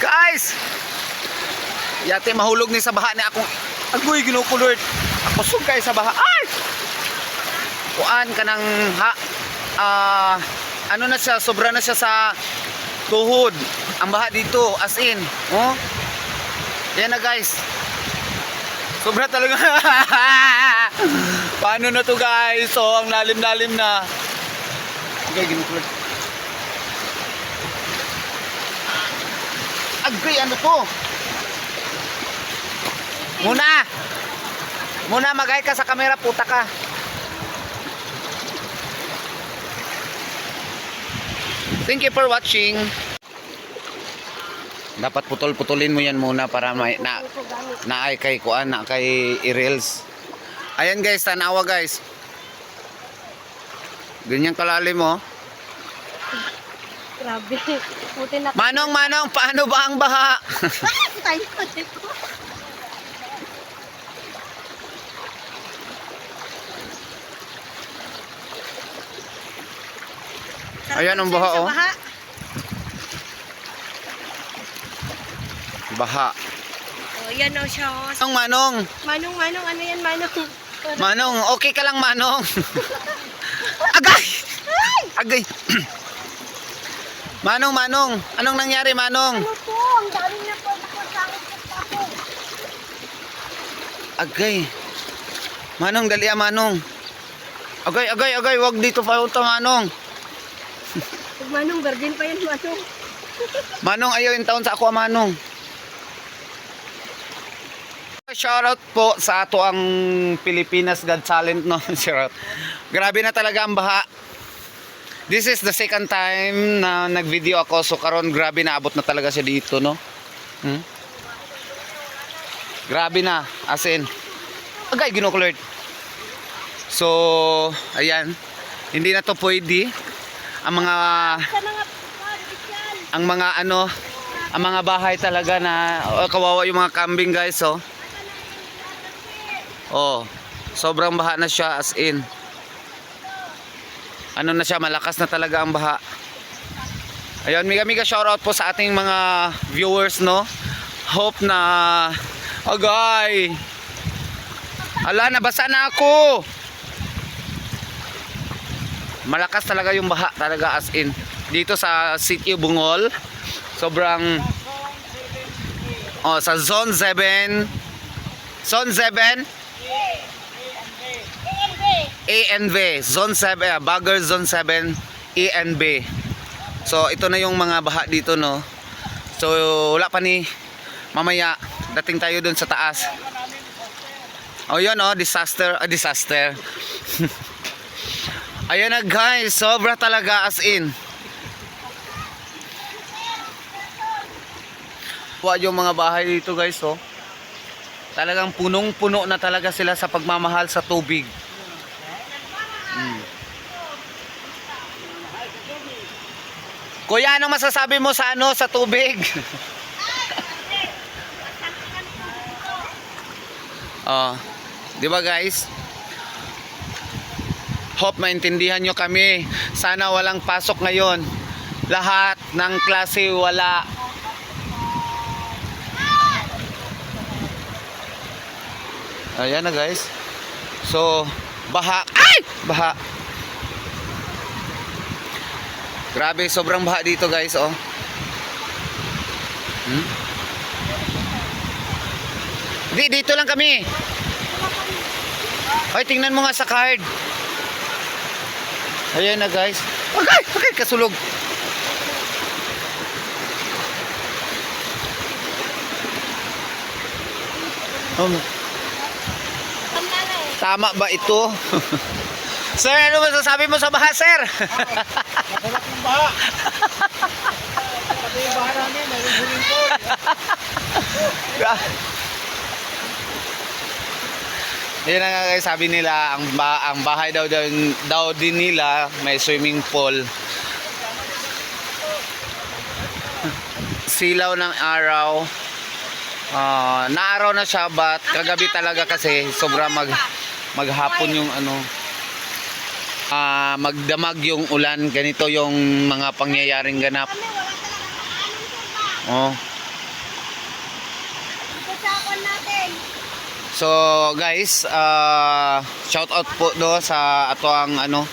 Guys! Yate mahulog ni sa baha ni akong agoy ginukulort. Ako sugay sa baha. Ay! Kuan ka ng ha ah ano na siya, sobra na siya sa tuhod. Ang baha dito, as in. Oh. Yan na guys. Sobra talaga. Paano na to guys? So, ang lalim-lalim na. Okay, ginukulot. Agay, ano to? Muna! Muna, magay ka sa camera, puta ka. Thank you for watching. Dapat putol-putulin mo yan muna para may, na, naay kay kuan na kay i-reels. Ayan guys, tanawa guys. Ganyan kalalim oh. Grabe. Buti na. Manong, manong, paano ba ang baha? Tayo ko dito. Ayan ang baha, oh. baha. Baha. Oh, yan o siya. oh. Manong, manong. Manong, manong, ano yan, manong? Manong, okay ka lang manong. Agay! Agay! manong, manong. Anong nangyari manong? Ano po? Ang dami na po. Nakasangit sa ako. Agay. Manong, dali ah, manong. Agay, agay, agay. Wag dito pa ito, manong. Manong, virgin pa yan, manong. Manong, ayaw yung taon sa ako, ah, manong. Shoutout po sa ato ang Pilipinas God Talent no. Shoutout. Grabe na talaga ang baha. This is the second time na nag-video ako so karon grabe na abot na talaga siya dito no. Hmm? Grabe na as in. Agay ginukulert. So, ayan. Hindi na to pwede. Ang mga ang mga ano, ang mga bahay talaga na oh, kawawa yung mga kambing guys, oh. Oh, sobrang baha na siya as in. Ano na siya, malakas na talaga ang baha. Ayun, mega mega shoutout po sa ating mga viewers, no. Hope na agay. Ala, nabasa na ako. Malakas talaga yung baha talaga as in. Dito sa City Bungol, sobrang Oh, sa Zone 7. Zone 7. ANV, Zone 7, ah, Bagger Zone 7, ANB. So, ito na yung mga baha dito, no. So, wala pa ni mamaya dating tayo dun sa taas. Oh, yun, oh, disaster, ah, disaster. Ayan na, guys, sobra talaga as in. Wa yung mga bahay dito, guys, oh. Talagang punong-puno na talaga sila sa pagmamahal sa tubig. Kuya, ano masasabi mo sa ano sa tubig? oh, 'di ba guys? Hope maintindihan nyo kami. Sana walang pasok ngayon. Lahat ng klase wala. Ayan na guys. So, baha. Ay! Baha. Grabe, sobrang baha dito guys, oh. Hmm? Di, dito lang kami. Ay, tingnan mo nga sa card. Ayan na guys. Okay, okay, kasulog. Oh. Tama ba ito? sir, ano masasabi mo sa baha, sir? Masarap ng baha. Pati yung baha namin, may swimming pool. Yun na nga guys, sabi nila, ang, ba ang bahay daw, daw, daw din nila may swimming pool. Silaw ng araw. Ah, naaraw na siya but kagabi talaga kasi sobra mag maghapon yung ano uh, magdamag yung ulan. Ganito yung mga pangyayaring ganap. Oh. So guys, uh, shout out po do sa ato ang ano